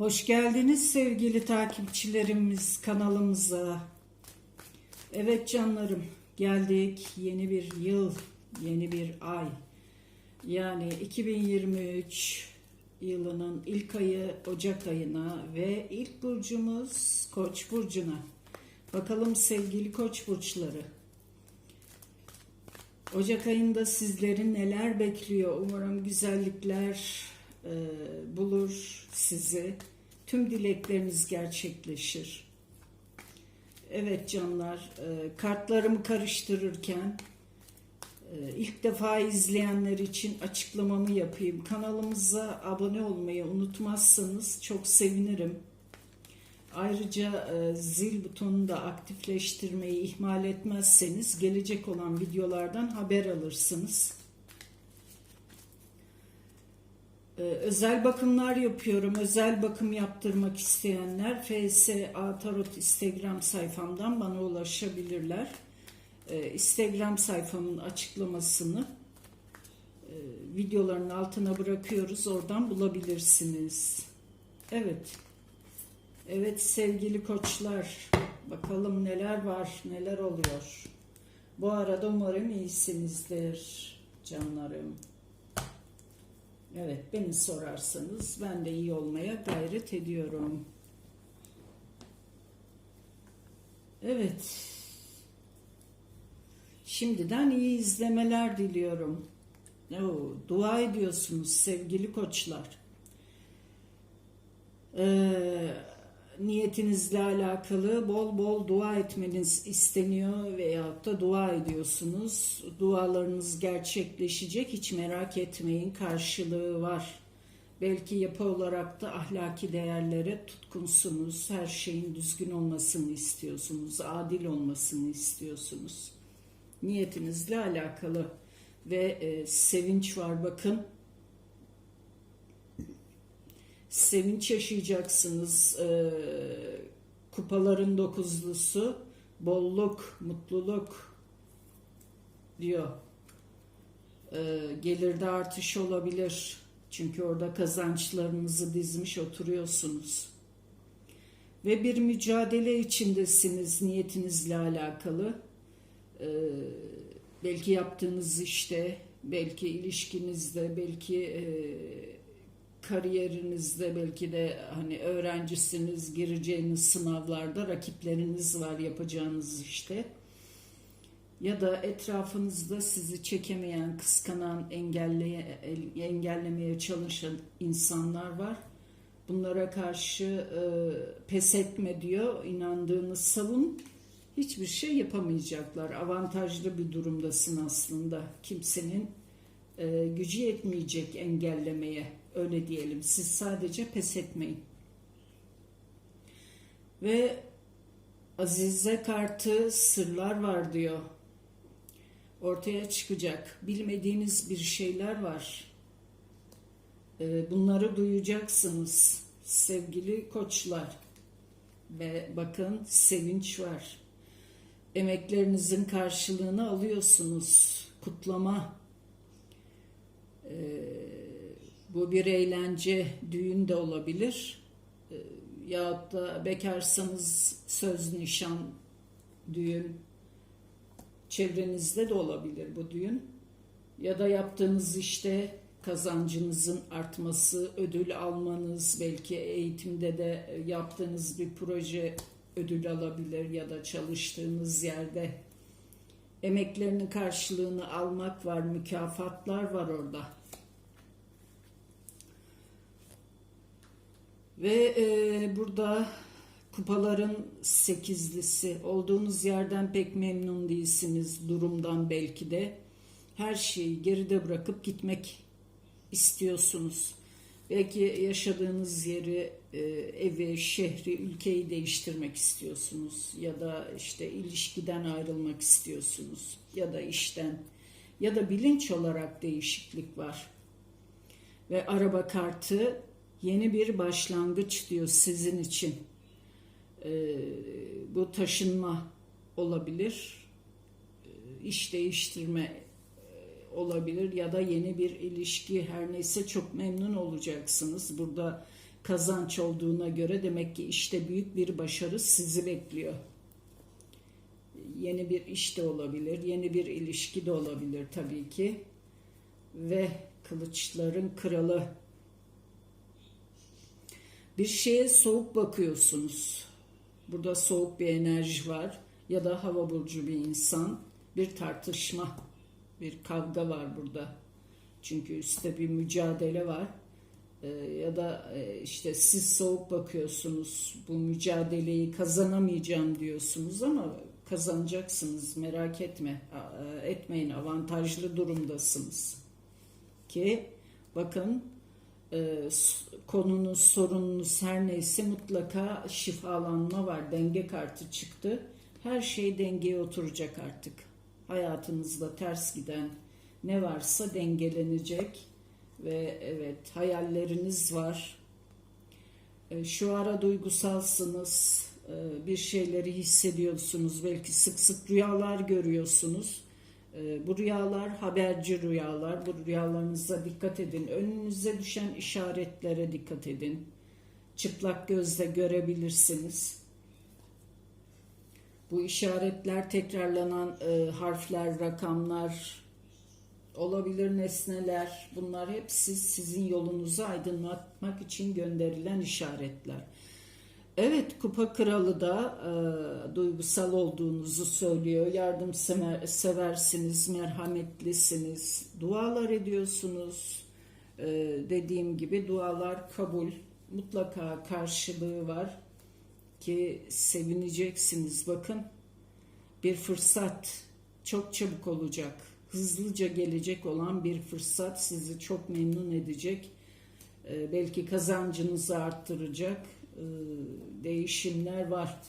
Hoş geldiniz sevgili takipçilerimiz kanalımıza. Evet canlarım geldik yeni bir yıl, yeni bir ay. Yani 2023 yılının ilk ayı Ocak ayına ve ilk burcumuz Koç burcuna. Bakalım sevgili Koç burçları. Ocak ayında sizleri neler bekliyor? Umarım güzellikler e, bulur sizi. Tüm dilekleriniz gerçekleşir. Evet canlar, e, kartlarımı karıştırırken e, ilk defa izleyenler için açıklamamı yapayım. Kanalımıza abone olmayı unutmazsanız çok sevinirim. Ayrıca e, zil butonunu da aktifleştirmeyi ihmal etmezseniz gelecek olan videolardan haber alırsınız. E, özel bakımlar yapıyorum. Özel bakım yaptırmak isteyenler FSA Tarot Instagram sayfamdan bana ulaşabilirler. E, Instagram sayfamın açıklamasını e, videoların altına bırakıyoruz. Oradan bulabilirsiniz. Evet. Evet sevgili koçlar, bakalım neler var, neler oluyor. Bu arada umarım iyisinizdir canlarım. Evet, beni sorarsanız ben de iyi olmaya gayret ediyorum. Evet. Şimdiden iyi izlemeler diliyorum. Oo, dua ediyorsunuz sevgili koçlar. Ee, niyetinizle alakalı bol bol dua etmeniz isteniyor veyahut da dua ediyorsunuz. Dualarınız gerçekleşecek hiç merak etmeyin karşılığı var. Belki yapı olarak da ahlaki değerlere tutkunsunuz. Her şeyin düzgün olmasını istiyorsunuz. Adil olmasını istiyorsunuz. Niyetinizle alakalı ve e, sevinç var bakın sevinç yaşayacaksınız. Ee, kupaların dokuzlusu bolluk, mutluluk diyor. Ee, gelirde artış olabilir. Çünkü orada kazançlarınızı dizmiş oturuyorsunuz. Ve bir mücadele içindesiniz niyetinizle alakalı. Ee, belki yaptığınız işte, belki ilişkinizde, belki e, kariyerinizde belki de hani öğrencisiniz gireceğiniz sınavlarda rakipleriniz var yapacağınız işte ya da etrafınızda sizi çekemeyen, kıskanan, engelleye, engellemeye çalışan insanlar var. Bunlara karşı e, pes etme diyor, inandığınız savun. Hiçbir şey yapamayacaklar. Avantajlı bir durumdasın aslında. Kimsenin e, gücü yetmeyecek engellemeye. Öyle diyelim. Siz sadece pes etmeyin. Ve Azize kartı sırlar var diyor. Ortaya çıkacak. Bilmediğiniz bir şeyler var. Ee, bunları duyacaksınız sevgili koçlar. Ve bakın sevinç var. Emeklerinizin karşılığını alıyorsunuz. Kutlama. Ee, bu bir eğlence, düğün de olabilir. E, yahut da bekarsanız söz, nişan, düğün çevrenizde de olabilir bu düğün. Ya da yaptığınız işte kazancınızın artması, ödül almanız, belki eğitimde de yaptığınız bir proje ödül alabilir ya da çalıştığınız yerde emeklerinin karşılığını almak var, mükafatlar var orada. Ve e, burada kupaların sekizlisi olduğunuz yerden pek memnun değilsiniz durumdan belki de. Her şeyi geride bırakıp gitmek istiyorsunuz. Belki yaşadığınız yeri, e, evi, şehri, ülkeyi değiştirmek istiyorsunuz. Ya da işte ilişkiden ayrılmak istiyorsunuz. Ya da işten. Ya da bilinç olarak değişiklik var. Ve araba kartı yeni bir başlangıç diyor sizin için. Ee, bu taşınma olabilir, ee, iş değiştirme e, olabilir ya da yeni bir ilişki her neyse çok memnun olacaksınız. Burada kazanç olduğuna göre demek ki işte büyük bir başarı sizi bekliyor. Yeni bir iş de olabilir, yeni bir ilişki de olabilir tabii ki. Ve kılıçların kralı. Bir şeye soğuk bakıyorsunuz. Burada soğuk bir enerji var ya da hava burcu bir insan, bir tartışma, bir kavga var burada. Çünkü üstte bir mücadele var. Ee, ya da e, işte siz soğuk bakıyorsunuz, bu mücadeleyi kazanamayacağım diyorsunuz ama kazanacaksınız merak etme, e, etmeyin avantajlı durumdasınız. Ki bakın e, konunuz, sorununuz her neyse mutlaka şifalanma var. Denge kartı çıktı. Her şey dengeye oturacak artık. Hayatınızda ters giden ne varsa dengelenecek ve evet hayalleriniz var. E, Şu ara duygusalsınız, e, bir şeyleri hissediyorsunuz, belki sık sık rüyalar görüyorsunuz. E, Bu rüyalar haberci rüyalar, bu rüyalarınıza dikkat edin. Önünüze düşen işaretlere dikkat edin. Çıplak gözle görebilirsiniz. Bu işaretler tekrarlanan e, harfler, rakamlar, olabilir nesneler bunlar hepsi sizin yolunuzu aydınlatmak için gönderilen işaretler. Evet kupa kralı da e, duygusal olduğunuzu söylüyor. Yardım seversiniz, merhametlisiniz, dualar ediyorsunuz. E, dediğim gibi dualar kabul, mutlaka karşılığı var ki sevineceksiniz. Bakın bir fırsat çok çabuk olacak. Hızlıca gelecek olan bir fırsat sizi çok memnun edecek. Ee, belki kazancınızı arttıracak değişimler var.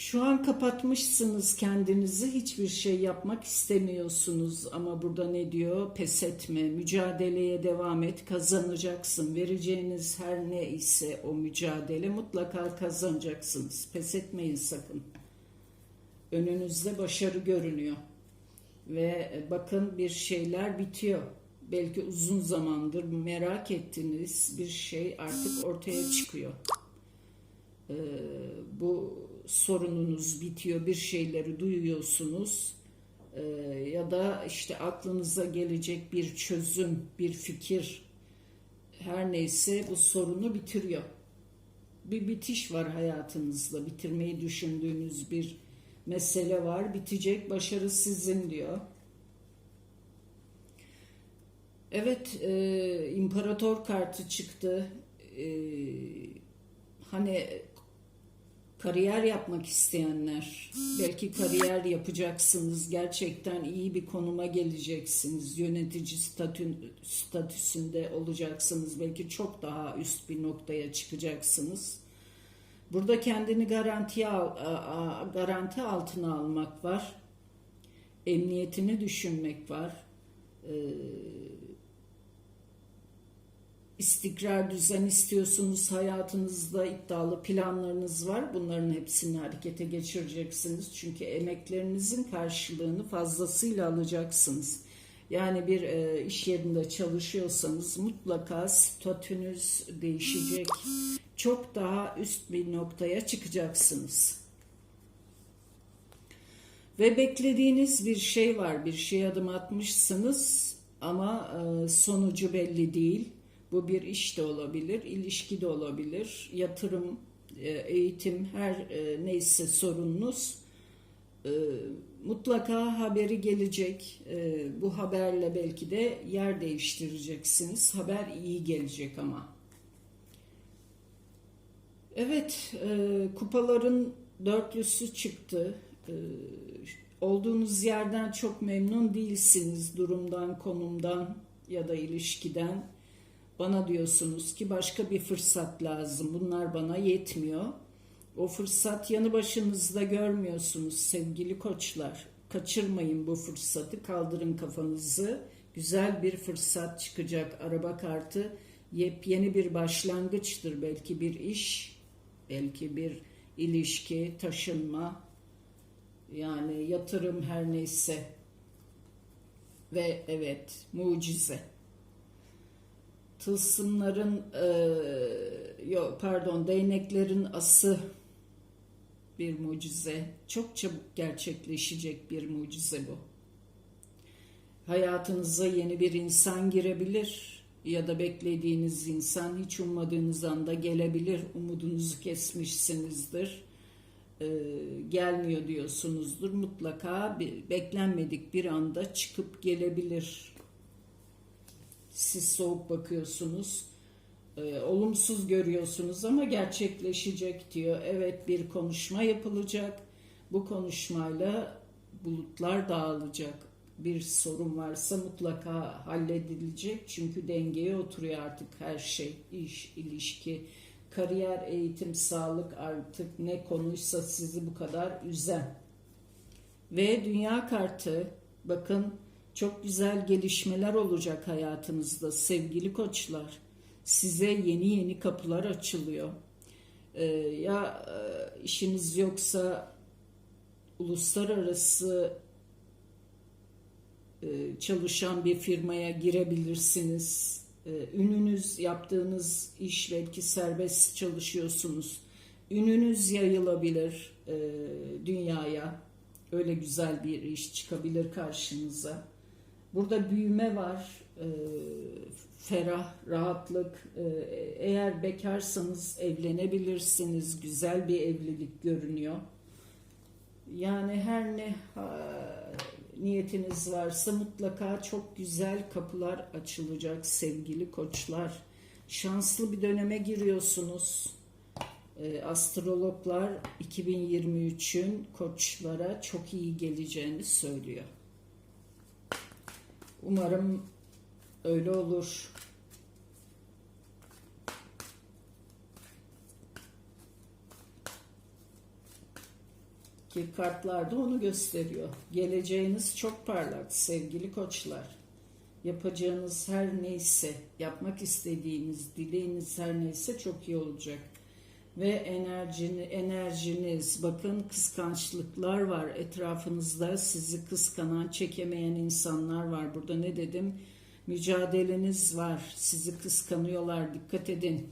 Şu an kapatmışsınız kendinizi, hiçbir şey yapmak istemiyorsunuz ama burada ne diyor? Pes etme, mücadeleye devam et, kazanacaksın. Vereceğiniz her ne ise o mücadele mutlaka kazanacaksınız. Pes etmeyin sakın. Önünüzde başarı görünüyor. Ve bakın bir şeyler bitiyor. Belki uzun zamandır merak ettiğiniz bir şey artık ortaya çıkıyor. Ee, bu sorununuz bitiyor, bir şeyleri duyuyorsunuz Ee, ya da işte aklınıza gelecek bir çözüm, bir fikir her neyse bu sorunu bitiriyor. Bir bitiş var hayatınızda, bitirmeyi düşündüğünüz bir mesele var, bitecek, başarı sizin diyor. Evet, e, imparator kartı çıktı. E, hani kariyer yapmak isteyenler, belki kariyer yapacaksınız, gerçekten iyi bir konuma geleceksiniz, yönetici statü, statüsünde olacaksınız, belki çok daha üst bir noktaya çıkacaksınız. Burada kendini garantiye garanti altına almak var, emniyetini düşünmek var. Ee, istikrar düzen istiyorsunuz hayatınızda iddialı planlarınız var. Bunların hepsini harekete geçireceksiniz. Çünkü emeklerinizin karşılığını fazlasıyla alacaksınız. Yani bir e, iş yerinde çalışıyorsanız mutlaka statünüz değişecek. Çok daha üst bir noktaya çıkacaksınız. Ve beklediğiniz bir şey var. Bir şey adım atmışsınız ama e, sonucu belli değil bu bir iş de olabilir, ilişki de olabilir, yatırım, e, eğitim her e, neyse sorununuz e, mutlaka haberi gelecek. Bu haberle belki de yer değiştireceksiniz. Haber iyi gelecek ama. Evet, kupaların dörtlüsü çıktı. Olduğunuz yerden çok memnun değilsiniz durumdan, konumdan ya da ilişkiden bana diyorsunuz ki başka bir fırsat lazım. Bunlar bana yetmiyor. O fırsat yanı başınızda görmüyorsunuz sevgili koçlar. Kaçırmayın bu fırsatı. Kaldırın kafanızı. Güzel bir fırsat çıkacak. Araba kartı yepyeni bir başlangıçtır. Belki bir iş, belki bir ilişki, taşınma, yani yatırım her neyse. Ve evet, mucize. Tılsımların e, yok pardon değneklerin ası bir mucize. Çok çabuk gerçekleşecek bir mucize bu. Hayatınıza yeni bir insan girebilir ya da beklediğiniz insan hiç ummadığınız anda gelebilir. Umudunuzu kesmişsinizdir. Ee, gelmiyor diyorsunuzdur. Mutlaka bir, beklenmedik bir anda çıkıp gelebilir. Siz soğuk bakıyorsunuz. Ee, olumsuz görüyorsunuz ama gerçekleşecek diyor. Evet bir konuşma yapılacak. Bu konuşmayla bulutlar dağılacak. Bir sorun varsa mutlaka halledilecek. Çünkü dengeye oturuyor artık her şey. İş, ilişki, kariyer, eğitim, sağlık artık ne konuysa sizi bu kadar üzen. Ve dünya kartı bakın çok güzel gelişmeler olacak hayatınızda sevgili koçlar. Size yeni yeni kapılar açılıyor. Ee, ya e, işiniz yoksa uluslararası e, çalışan bir firmaya girebilirsiniz. E, ününüz, yaptığınız iş belki serbest çalışıyorsunuz. Ününüz yayılabilir e, dünyaya. Öyle güzel bir iş çıkabilir karşınıza. Burada büyüme var, e, ferah, rahatlık. E, eğer bekarsanız evlenebilirsiniz. Güzel bir evlilik görünüyor. Yani her ne ha, niyetiniz varsa mutlaka çok güzel kapılar açılacak sevgili koçlar. Şanslı bir döneme giriyorsunuz. E, astrologlar 2023'ün koçlara çok iyi geleceğini söylüyor. Umarım öyle olur. Ki kartlar da onu gösteriyor. Geleceğiniz çok parlak sevgili koçlar. Yapacağınız her neyse, yapmak istediğiniz, dileğiniz her neyse çok iyi olacak. Ve enerjini, enerjiniz, bakın kıskançlıklar var etrafınızda. Sizi kıskanan, çekemeyen insanlar var. Burada ne dedim? Mücadeleniz var. Sizi kıskanıyorlar. Dikkat edin.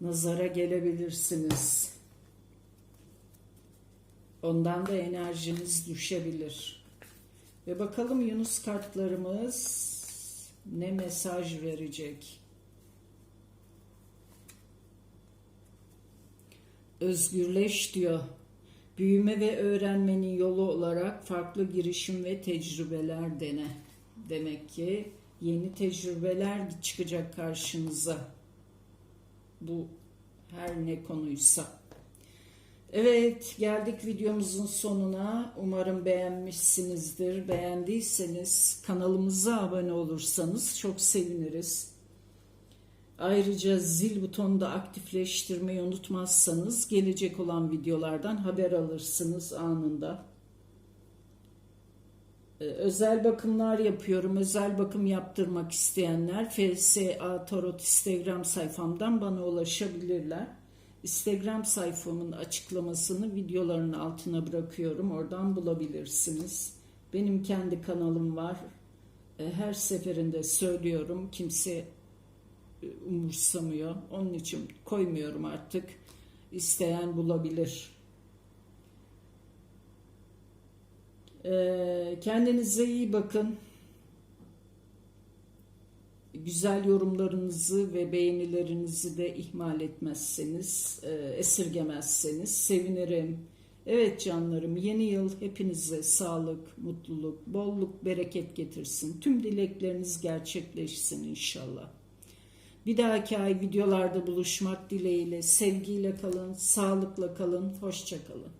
Nazara gelebilirsiniz. Ondan da enerjiniz düşebilir. Ve bakalım Yunus kartlarımız ne mesaj verecek? Özgürleş diyor. Büyüme ve öğrenmenin yolu olarak farklı girişim ve tecrübeler dene. Demek ki yeni tecrübeler çıkacak karşınıza. Bu her ne konuysa. Evet geldik videomuzun sonuna. Umarım beğenmişsinizdir. Beğendiyseniz kanalımıza abone olursanız çok seviniriz. Ayrıca zil butonunu da aktifleştirmeyi unutmazsanız gelecek olan videolardan haber alırsınız anında. Ee, özel bakımlar yapıyorum. Özel bakım yaptırmak isteyenler FSA Tarot Instagram sayfamdan bana ulaşabilirler. Instagram sayfamın açıklamasını videoların altına bırakıyorum. Oradan bulabilirsiniz. Benim kendi kanalım var. Ee, her seferinde söylüyorum. Kimse umursamıyor. Onun için koymuyorum artık. İsteyen bulabilir. Ee, kendinize iyi bakın. Güzel yorumlarınızı ve beğenilerinizi de ihmal etmezseniz, e, esirgemezseniz sevinirim. Evet canlarım yeni yıl hepinize sağlık, mutluluk, bolluk, bereket getirsin. Tüm dilekleriniz gerçekleşsin inşallah. Bir dahaki ay videolarda buluşmak dileğiyle sevgiyle kalın, sağlıkla kalın, hoşça kalın.